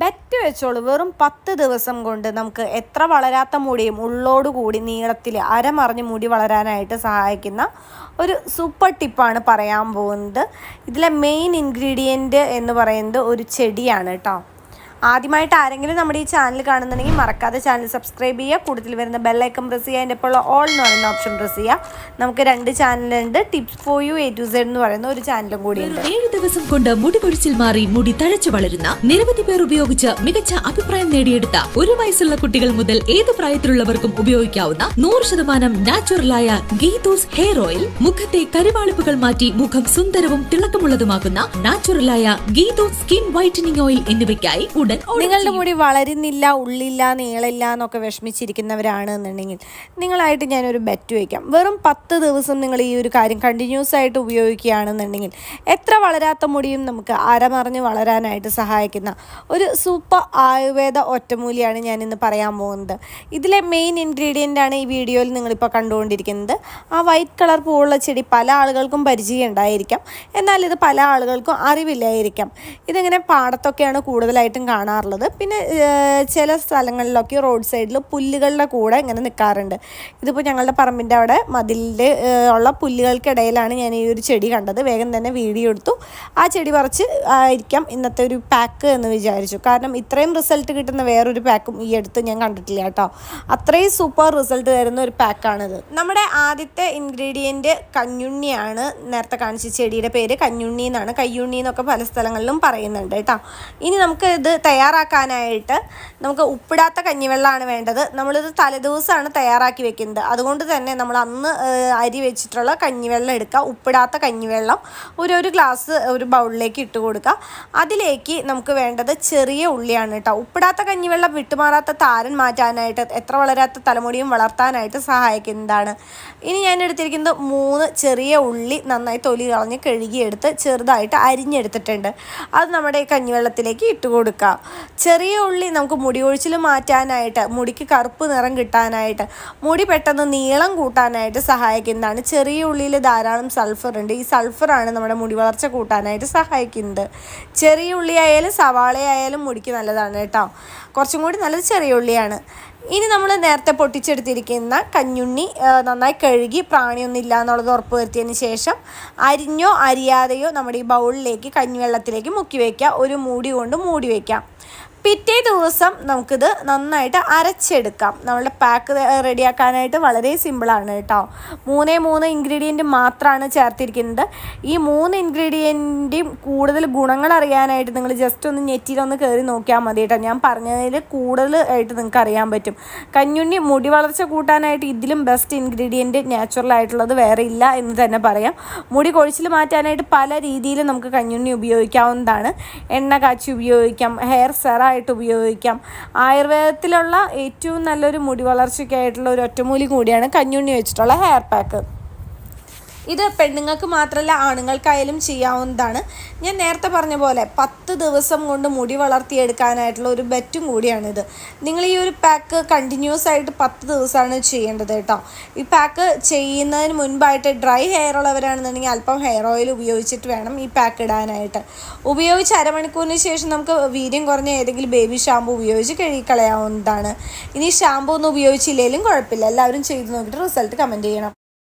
Bet വെച്ചോളൂ. വെറും പത്ത് ദിവസം കൊണ്ട് നമുക്ക് എത്ര വളരാത്ത മുടിയും ഉള്ളോടുകൂടി നീളത്തിൽ അരമറിഞ്ഞ് മുടി വളരാനായിട്ട് സഹായിക്കുന്ന ഒരു സൂപ്പർ ടിപ്പാണ് പറയാൻ പോകുന്നത്. ഇതിലെ മെയിൻ ഇൻഗ്രീഡിയന്റ് എന്ന് പറയുന്നത് ഒരു ചെടിയാണ് കേട്ടോ. ആദ്യമായിട്ട് ആരെങ്കിലും നമ്മുടെ ഈ ചാനൽ കാണുന്നുണ്ടെങ്കിൽ മറക്കാതെ ചാനൽ സബ്സ്ക്രൈബ് ചെയ്യുക. കൂടുതൽ വരുന്ന ബെല്ലൈക്കൺ പ്രസ് ചെയ്യുക. അതിന്റെ ഇപ്പോൾ ഓൾ എന്ന് പറയുന്ന ഓപ്ഷൻ പ്രസ് ചെയ്യുക. നമുക്ക് രണ്ട് ചാനലുണ്ട് tips for you A to Z എന്ന് പറയുന്ന ഒരു ചാനലും കൂടിയുണ്ട്. ഏഴ് ദിവസം കൊണ്ട് മുടി കൊഴിച്ചിൽ മാറി മുടി തഴച്ചു വളരുന്ന നിരവധി പേർ ഉപയോഗിച്ച് മികച്ച അഭിപ്രായം നേടിയെടുത്ത ഒരു വയസ്സുള്ള കുട്ടികൾ മുതൽ ഏത് പ്രായത്തിലുള്ളവർക്കും ഉപയോഗിക്കാവുന്ന നൂറ് ശതമാനം നാച്ചുറലായ ഗീതൂസ് ഹെയർ ഓയിൽ മുഖത്തെ കരുവാളിപ്പുകൾ മാറ്റി മുഖം സുന്ദരവും തിളക്കമുള്ളതുമാക്കുന്ന നാച്ചുറലായ ഗീതൂസ് സ്കിൻ വൈറ്റനിങ് ഓയിൽ എന്നിവയ്ക്കായി ഉടൻ നിങ്ങളുടെ മുടി വളരുന്നില്ല ഉള്ളില്ല നീളില്ല എന്നൊക്കെ വിഷമിച്ചിരിക്കുന്നവരാണ് എന്നുണ്ടെങ്കിൽ നിങ്ങളായിട്ട് ഞാനൊരു ബെറ്റ് വയ്ക്കാം വെറും പത്ത് ദിവസം നിങ്ങൾ ഈ ഒരു കാര്യം കണ്ടിന്യൂസ് ആയിട്ട് ഉപയോഗിക്കുകയാണെന്നുണ്ടെങ്കിൽ എത്ര വളരാത്ത മുടിയും നമുക്ക് അരമറിഞ്ഞ് വളരാനായിട്ട് സഹായിക്കുന്ന ഒരു സൂപ്പർ ആയുർവേദ ഒറ്റമൂലിയാണ് ഞാൻ ഇന്ന് പറയാൻ പോകുന്നത്. ഇതിലെ മെയിൻ ഇൻഗ്രീഡിയന്റ് ആണ് ഈ വീഡിയോയിൽ നിങ്ങളിപ്പോൾ കണ്ടുകൊണ്ടിരിക്കുന്നത്. ആ വൈറ്റ് കളർ പൂവുള്ള ചെടി പല ആളുകൾക്കും പരിചയം ഉണ്ടായിരിക്കാം. എന്നാൽ ഇത് പല ആളുകൾക്കും അറിവില്ലായിരിക്കാം. ഇതിങ്ങനെ പാടത്തൊക്കെയാണ് കൂടുതലായിട്ടും കാണാറുള്ളത്. പിന്നെ ചില സ്ഥലങ്ങളിലൊക്കെ റോഡ് സൈഡിൽ പുല്ലുകളുടെ കൂടെ ഇങ്ങനെ നിൽക്കാറുണ്ട് ഇതിപ്പോൾ ഞങ്ങളുടെ പറമ്പിന്റെ അവിടെ മതിലിന്റെ ഉള്ള പുല്ലുകൾക്കിടയിലാണ് ഞാൻ ഈ ഒരു ചെടി കണ്ടത്. വേഗം തന്നെ വീഡിയോ എടുത്തു. ആ ചെടി പറിച്ച് ആയിരിക്കാം ഇന്നത്തെ ഒരു പാക്ക് എന്ന് വിചാരിച്ചു. കാരണം ഇത്രയും റിസൾട്ട് കിട്ടുന്ന വേറൊരു പാക്കും ഈ അടുത്ത് ഞാൻ കണ്ടിട്ടില്ല കേട്ടോ. അത്രയും സൂപ്പർ റിസൾട്ട് തരുന്ന ഒരു പാക്കാണിത് നമ്മുടെ ആദ്യത്തെ ഇൻഗ്രീഡിയന്റ് കഞ്ഞുണ്ണിയാണ്. നേരത്തെ കാണിച്ച ചെടിയുടെ പേര് കഞ്ഞുണ്ണി എന്നാണ്. കയ്യുണ്ണി എന്നൊക്കെ പല സ്ഥലങ്ങളിലും പറയുന്നുണ്ട് കേട്ടോ. ഇനി നമുക്ക് ഇത് തയ്യാറാക്കാനായിട്ട് നമുക്ക് ഉപ്പിടാത്ത കഞ്ഞിവെള്ളമാണ് വേണ്ടത്. നമ്മളിത് തലേദിവസമാണ് തയ്യാറാക്കി വെക്കുന്നത്. അതുകൊണ്ട് തന്നെ നമ്മൾ അന്ന് അരി വെച്ചിട്ടുള്ള കഞ്ഞിവെള്ളം എടുക്കുക. ഉപ്പിടാത്ത കഞ്ഞിവെള്ളം ഒരു ഒരു ഗ്ലാസ് ഒരു ബൗളിലേക്ക് ഇട്ട് കൊടുക്കുക. അതിലേക്ക് നമുക്ക് വേണ്ടത് ചെറിയ ഉള്ളിയാണ് കേട്ടോ. ഉപ്പിടാത്ത കഞ്ഞിവെള്ളം വിട്ടുമാറാത്ത താരൻ മാറ്റാനായിട്ട് എത്ര വളരാത്ത തലമുടിയും വളർത്താനായിട്ട് സഹായിക്കുന്നതാണ്. ഇനി ഞാൻ എടുത്തിരിക്കുന്നത് മൂന്ന് ചെറിയ ഉള്ളി നന്നായി തൊലി കളഞ്ഞ് കഴുകിയെടുത്ത് ചെറുതായിട്ട് അരിഞ്ഞെടുത്തിട്ടുണ്ട്. അത് നമ്മുടെ കഞ്ഞിവെള്ളത്തിലേക്ക് ഇട്ട് കൊടുക്കുക. ചെറിയ ഉള്ളി നമുക്ക് മുടി ഒഴിച്ചിൽ മാറ്റാനായിട്ട് മുടിക്ക് കറുപ്പ് നിറം കിട്ടാനായിട്ട് മുടി പെട്ടെന്ന് നീളം കൂട്ടാനായിട്ട് സഹായിക്കുന്നതാണ്. ചെറിയ ഉള്ളിയിൽ ധാരാളം സൾഫർ ഉണ്ട്. ഈ സൾഫറാണ് നമ്മുടെ മുടി വളർച്ച കൂട്ടാനായിട്ട് സഹായിക്കുന്നത്. ചെറിയ ഉള്ളി ആയാലും സവാള ആയാലും മുടിക്ക് നല്ലതാണ് കേട്ടോ. കുറച്ചും കൂടി നല്ലത് ചെറിയ ഉള്ളിയാണ്. ഇനി നമ്മൾ നേരത്തെ പൊട്ടിച്ചെടുത്തിരിക്കുന്ന കഞ്ഞുണ്ണി നന്നായി കഴുകി പ്രാണിയൊന്നുമില്ല എന്നുള്ളത് ഉറപ്പ് വരുത്തിയതിന് ശേഷം അരിഞ്ഞോ അരിയാതെയോ നമ്മുടെ ഈ ബൗളിലേക്ക് കഞ്ഞിവെള്ളത്തിലേക്ക് മുക്കി വയ്ക്കുക ഒരു മൂടി കൊണ്ട് മൂടി വയ്ക്കാം പിറ്റേ ദിവസം നമുക്കിത് നന്നായിട്ട് അരച്ചെടുക്കാം. നമ്മളുടെ പാക്ക് റെഡിയാക്കാനായിട്ട് വളരെ സിമ്പിളാണ് കേട്ടോ. മൂന്നേ മൂന്ന് ഇൻഗ്രീഡിയന്റ് മാത്രമാണ് ചേർത്തിരിക്കുന്നത്. ഈ മൂന്ന് ഇൻഗ്രീഡിയന്റും കൂടുതൽ ഗുണങ്ങൾ അറിയാനായിട്ട് നിങ്ങൾ ജസ്റ്റ് ഒന്ന് നെറ്റിയിലൊന്ന് കയറി നോക്കിയാൽ മതി കേട്ടോ. ഞാൻ പറഞ്ഞതിൽ കൂടുതൽ ആയിട്ട് നിങ്ങൾക്ക് അറിയാൻ പറ്റും. കഞ്ഞുണ്ണി മുടി വളർച്ച കൂട്ടാനായിട്ട് ഇതിലും ബെസ്റ്റ് ഇൻഗ്രീഡിയന്റ് നാച്ചുറൽ ആയിട്ടുള്ളത് വേറെ ഇല്ല എന്ന് തന്നെ പറയാം. മുടി കൊഴിച്ചിൽ മാറ്റാനായിട്ട് പല രീതിയിൽ നമുക്ക് കഞ്ഞുണ്ണി ഉപയോഗിക്കാവുന്നതാണ്. എണ്ണ കാച്ചി ഉപയോഗിക്കാം. ഹെയർ സെറായിട്ട് ഉപയോഗിക്കാം. ആയുർവേദത്തിലുള്ള ഏറ്റവും നല്ലൊരു മുടി വളർച്ചയ്ക്കായിട്ടുള്ള ഒരു ഒറ്റമൂലി കൂടിയാണ് കഞ്ഞുണ്ണി വെച്ചിട്ടുള്ള ഹെയർ പാക്ക് ഇത് പെണ്ണുങ്ങൾക്ക് മാത്രമല്ല ആണുങ്ങൾക്കായാലും ചെയ്യാവുന്നതാണ്. ഞാൻ നേരത്തെ പറഞ്ഞ പോലെ പത്ത് ദിവസം കൊണ്ട് മുടി വളർത്തിയെടുക്കാനായിട്ടുള്ള ഒരു ബെറ്റും കൂടിയാണിത്. നിങ്ങൾ ഈ ഒരു പാക്ക് കണ്ടിന്യൂസ് ആയിട്ട് പത്ത് ദിവസമാണ് ചെയ്യേണ്ടത് കേട്ടോ. ഈ പാക്ക് ചെയ്യുന്നതിന് മുൻപായിട്ട് ഡ്രൈ ഹെയർ ഉള്ളവരാണെന്നുണ്ടെങ്കിൽ അല്പം ഹെയർ ഓയിൽ ഉപയോഗിച്ചിട്ട് വേണം ഈ പാക്ക് ഇടാനായിട്ട്. ഉപയോഗിച്ച് അരമണിക്കൂറിന് ശേഷം നമുക്ക് വീര്യം കുറഞ്ഞ ഏതെങ്കിലും ബേബി ഷാമ്പു ഉപയോഗിച്ച് കഴുകിക്കളയാവുന്നതാണ്. ഇനി ഷാമ്പു ഒന്നും ഉപയോഗിച്ചില്ലെങ്കിലും കുഴപ്പമില്ല. എല്ലാവരും ചെയ്ത് നോക്കിയിട്ട് റിസൾട്ട് കമന്റ് ചെയ്യണം.